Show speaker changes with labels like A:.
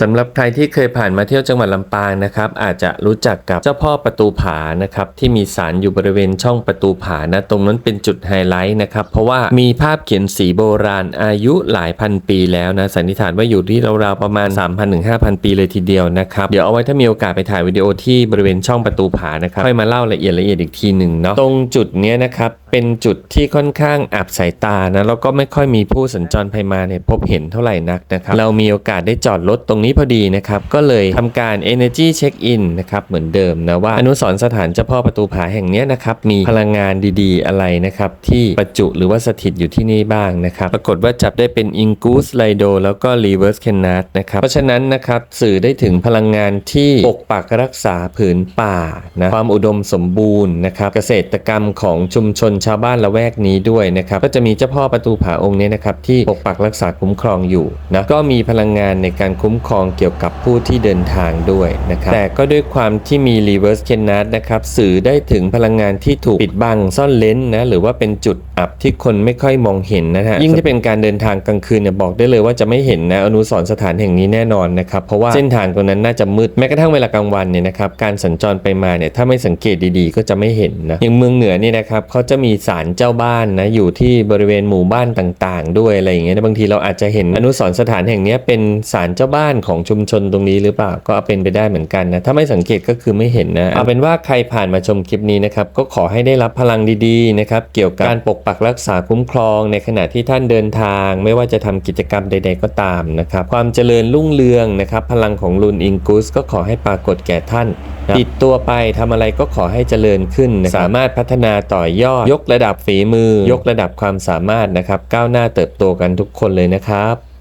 A: สำหรับใครที่เคยผ่านมาเที่ยวจังหวัดลำปางนะครับ อาจจะรู้จักกับเจ้าพ่อประตูผานะครับที่มีศาลอยู่บริเวณช่องประตูผานะตรงนั้นเป็นจุดไฮไลท์นะครับ เพราะว่ามีภาพเขียนสีโบราณอายุหลายพันปีแล้วนะสันนิษฐานว่าอยู่ที่ราวๆประมาณ 3,000ถึง5,000 ปีเลยทีเดียวนะครับ เดี๋ยวเอาไว้ถ้ามีโอกาสไปถ่ายวิดีโอที่บริเวณช่องประตูผานะครับค่อยมาเล่าละเอียดละเอียดอีกทีหนึ่งเนาะตรงจุดนี้นะครับเป็นจุดที่ค่อนข้างอับสายตานะแล้วก็ไม่ค่อยมีผู้สัญจรไปมาเนี่ยพบเห็นเท่าไหร่นักนะครับเรามีโอกาสได้จอดรถตรงนี้พอดีนะครับ ก็เลยทำการ Energy Check In นะครับเหมือนเดิมนะว่าอนุสรสถานเจ้าพ่อประตูผาแห่งนี้นะครับมีพลังงานดีๆ อะไรนะครับที่ประจุหรือว่าสถิตอยู่ที่นี่บ้างนะครับปรากฏว่าจับได้เป็น Ingus Lido แล้วก็ Reverse c a n a t นะครับเพราะฉะนั้นนะครับสื่อได้ถึงพลังงานที่ปกปักรักษาผืนป่านะความอุดมสมบูรณ์นะครับเกษตรกรรมของชุมชนชาวบ้านละแวกนี้ด้วยนะครับก็จะมีเจ้าพ่อประตูผาองค์นี้นะครับที่ปกปักรักษาคุ้มครองอยู่นะก็มีพลังงานในการคุ้มครองเกี่ยวกับผู้ที่เดินทางด้วยนะครับ แต่ก็ด้วยความที่มี reverse c a n a t นะครับ สื่อได้ถึงพลังงานที่ถูกปิดบังซ่อนเลนนะ หรือว่าเป็นจุดอับที่คนไม่ค่อยมองเห็นนะฮะ ยิ่งที่เป็นการเดินทางกลางคืนเนี่ยบอกได้เลยว่าจะไม่เห็นนะอนุสรณ์สถานแห่งนี้แน่นอนนะครับ เพราะว่าเส้นทางตรงนั้นน่าจะมืด แม้กระทั่งเวลากลางวันเนี่ยนะครับ การสัญจรไปมาเนี่ยถ้าไม่สังเกตดีๆ ก็จะไม่เห็นนะอย่างเมืองเหนือนี่นะครับเขาจะมีศาลเจ้าบ้านนะอยู่ที่บริเวณหมู่บ้านต่าง ๆ ด้วยอะไรอย่างเงี้ยนะบางทีเราอาจจะเห็นอนุสรณ์สถานแห่งเนี้ยเป็นศาลเจ้าบ้านของชุมชนตรงนี้หรือเปล่าก็เป็นไปได้เหมือนกันนะถ้าไม่สังเกตก็คือไม่เห็นนะเอาเป็นว่าใครผ่านมาชมคลิปนี้นะครับก็ขอให้ได้รับพลังดีๆนะครับเกี่ยวกับการปกปักรักษาคุ้มครอง ในขณะที่ท่านเดินทาง ไม่ว่าจะทำกิจกรรมใด ๆ ก็ตามนะครับความเจริญรุ่งเรืองนะครับพลังของลุนอิงกุสก็ขอให้ปรากฏแก่ท่านนะติดตัวไปทำอะไรก็ขอให้เจริญขึ้นนะครับสามารถพัฒนาต่อยอด ยกระดับฝีมือ ยกระดับความสามารถนะครับ ก้าวหน้าเติบโตกันทุกคนเลยนะครับ